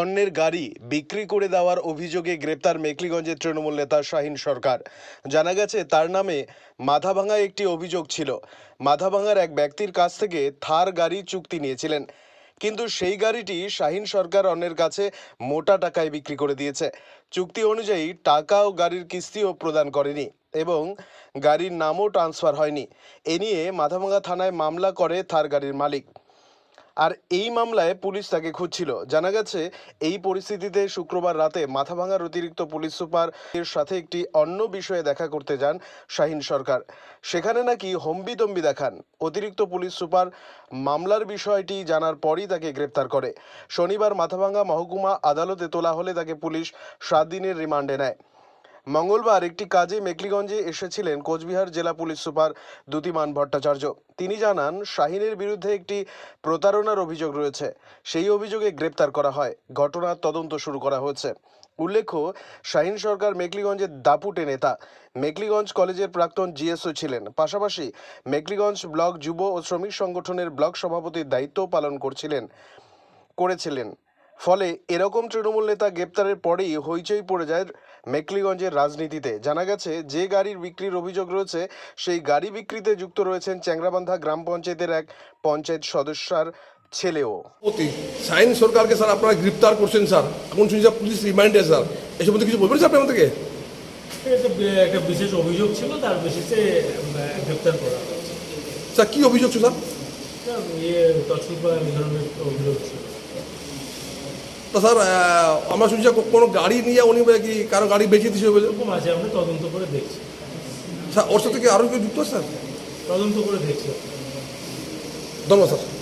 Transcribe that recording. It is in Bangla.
অন্যের গাড়ি বিক্রি করে দেওয়ার অভিযোগে গ্রেপ্তার মেকলিগঞ্জের তৃণমূল নেতা শাহিন সরকার। জানা গেছে, তার নামে মাথাভাঙায় একটি অভিযোগ ছিল। মাথাভাঙার এক ব্যক্তির কাছ থেকে থার গাড়ি চুক্তি নিয়েছিলেন। কিন্তু সেই গাড়িটি শাহিন সরকার অন্যের কাছে মোটা টাকায় বিক্রি করে দিয়েছে। চুক্তি অনুযায়ী টাকা ও গাড়ির কিস্তিও প্রদান করেনি এবং গাড়ির নামও ট্রান্সফার হয়নি। এ নিয়ে মাথাভাঙা থানায় মামলা করে থার গাড়ির মালিক। আর এই মামলায় পুলিশ তাকে খুঁজছিল। জানা গেছে, এই পরিস্থিতিতে শুক্রবার রাতে মাথাভাঙার অতিরিক্ত পুলিশ সুপার এর সাথে একটি অন্য বিষয়ে দেখা করতে যান শাহিন সরকার। সেখানে নাকি হম্বিতম্বি দেখান। অতিরিক্ত পুলিশ সুপার মামলার বিষয়টি জানার পরই তাকে গ্রেপ্তার করে। শনিবার মাথাভাঙা মহকুমা আদালতে তোলা হলে তাকে পুলিশ সাত দিনের রিমান্ডে নেয়। মঙ্গলবার একটি কাজে মেকলিগঞ্জে এসেছিলেন কোচবিহার জেলা পুলিশ সুপার দ্যুতিমান ভট্টাচার্য। তিনি জানান, শাহিনের বিরুদ্ধে একটি প্রতারণার অভিযোগ রয়েছে। সেই অভিযোগে গ্রেপ্তার করা হয়। ঘটনার তদন্ত শুরু করা হয়েছে। উল্লেখ্য, শাহিন সরকার মেকলিগঞ্জের দাপুটে নেতা। মেকলিগঞ্জ কলেজের প্রাক্তন জিএসও ছিলেন। পাশাপাশি মেকলিগঞ্জ ব্লক যুব ও শ্রমিক সংগঠনের ব্লক সভাপতির দায়িত্বও পালন করছিলেন, করেছিলেন। ফলে এরকম তৃণমূল নেতা গ্রেপ্তারের পরেই হইচই পড়ে যায় মেকলিগঞ্জের রাজনীতিতে। জানা গেছে যে গাড়ির বিক্রির অভিযোগ রয়েছে সেই গাড়ি বিক্রিতে যুক্ত রয়েছেন চ্যাংরাবান্ধা গ্রাম পঞ্চায়েতের এক পঞ্চায়েত সদস্যার ছেলেও। সাইন সরকারকে স্যার আপনারা গ্রেপ্তার করছেন স্যার। এখন শুনছি স্যার পুলিশ রিমাইন্ডে স্যার। এসব মধ্যে কিছু বলবেন স্যার আপনি আমাদেরকে একটা বিশেষ অভিযোগ ছিল তার বেসিসে গ্রেপ্তার করা স্যার কী অভিযোগ ছিল স্যার? ইয়ে অভিযোগ তা স্যার আমরা শুনছি কোনো গাড়ি নিয়ে উনি বলে কি কারও গাড়ি বেঁচে দিয়েছে বলে? এরকম আছে আমরা তদন্ত করে দেখছি। স্যার ওর সাথে কি আরও কেউ যুক্ত স্যার? তদন্ত করে দেখছি। ধন্যবাদ স্যার।